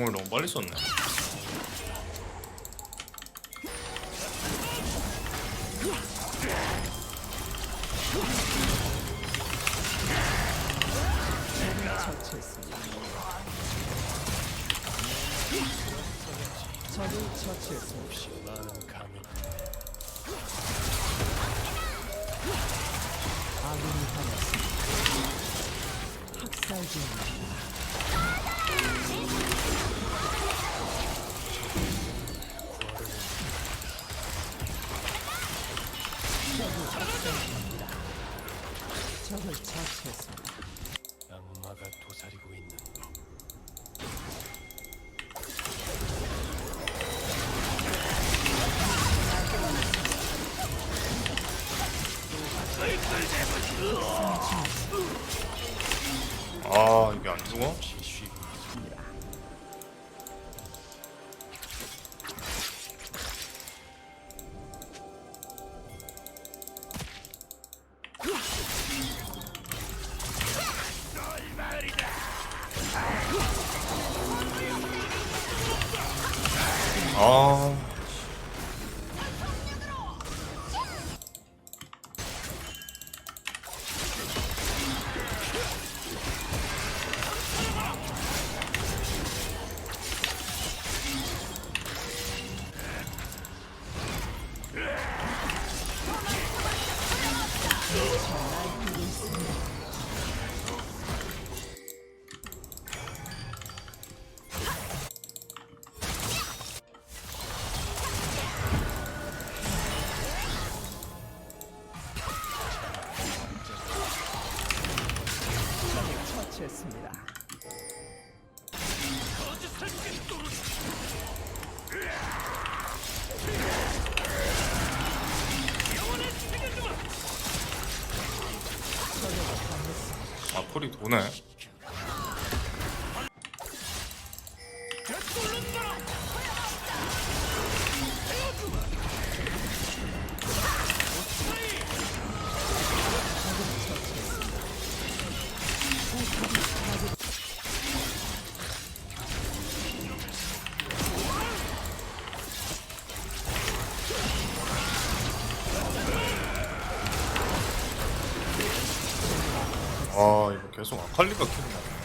공을 너무 빨리 썼네. 아군이 당했습니다. 아 이게 안 죽어? 소리 도네. 계속 아칼리가 키우나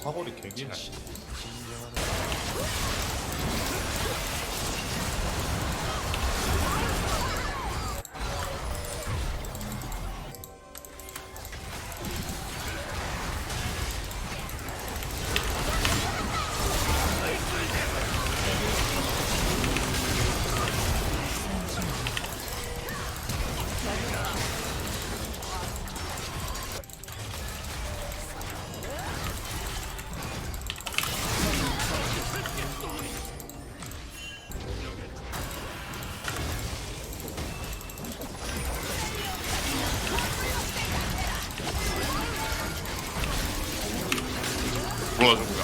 사거리 개기네. 습니다.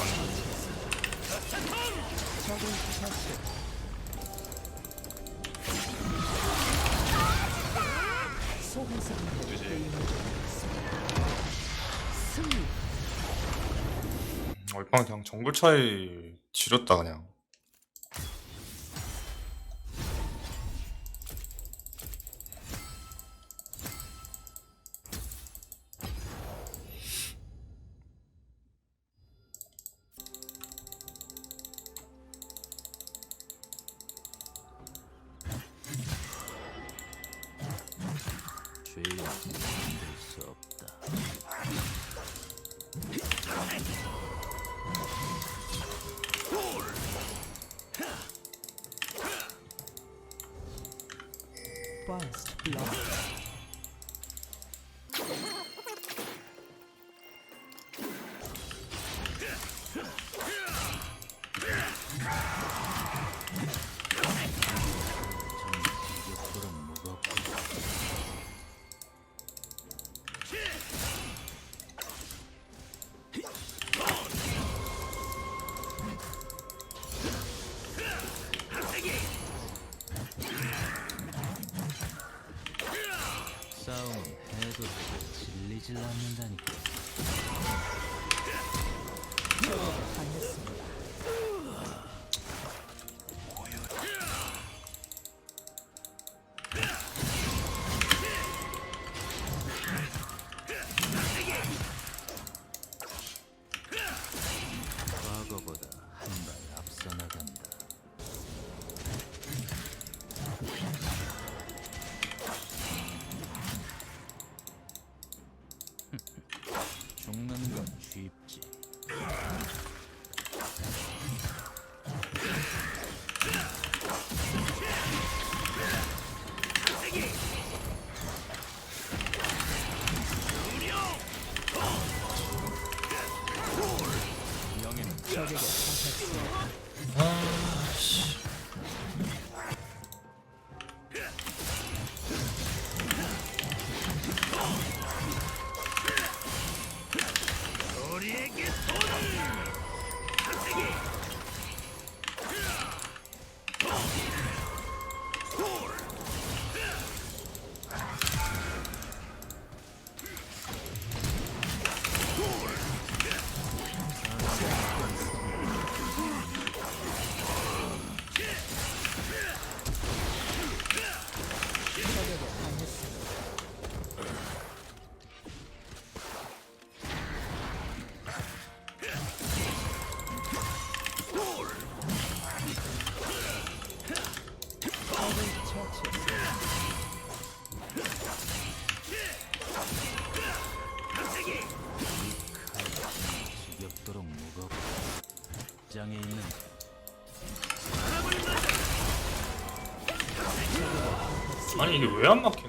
승리. 얼빵 그냥 정글 차이 지렸다 그냥 First blood. 싸움은 해도 질리질 않는다니까. 당했습니다. 과거보다 한 발 앞서 나간다. 적에 장에 있는 아니 이게 왜 안 막히는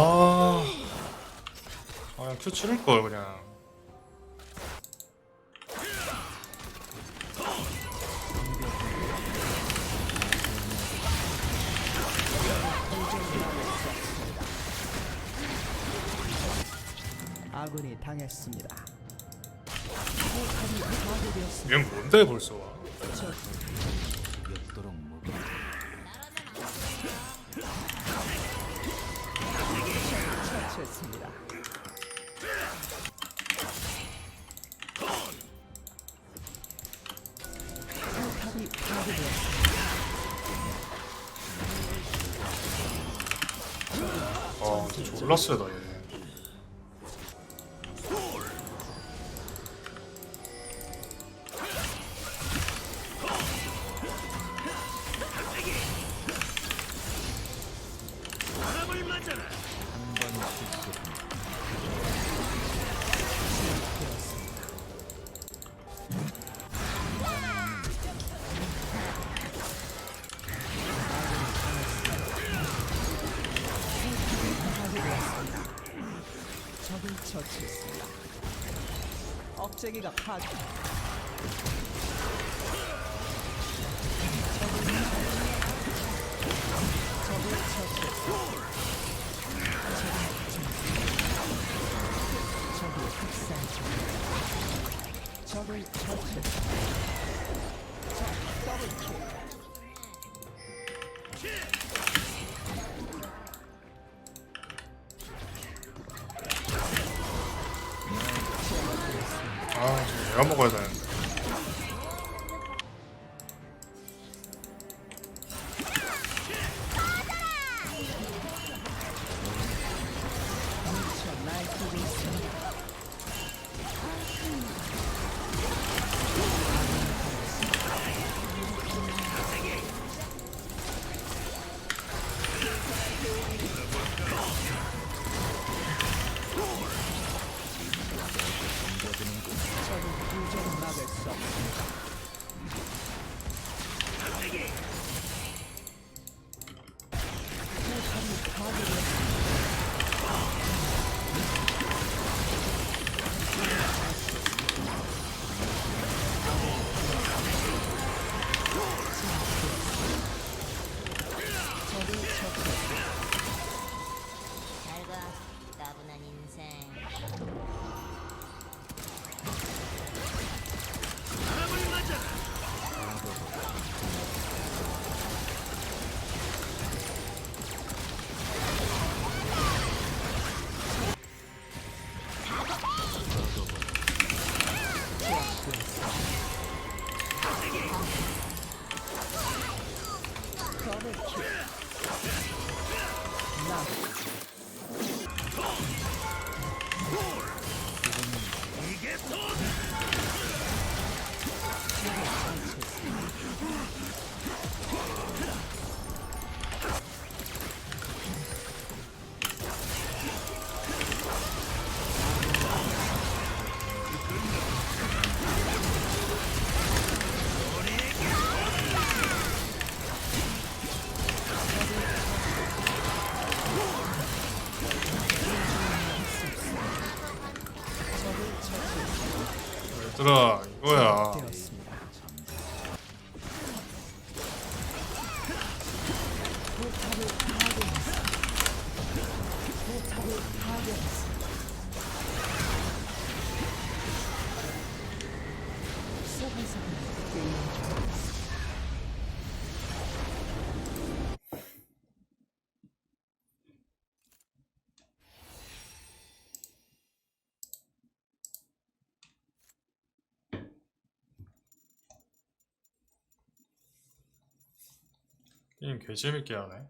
아, 아 그냥 큐 치를 걸 그냥. 아군이 당했습니다. 얘 뭔데 벌써 와? 처치했습니다. 포탑이 파괴되었습니다. 아, 진짜 세다 얘. 쐐기가 팍 먹어야 되는데. 들아 이거야. 게임 개 재밌게 하네.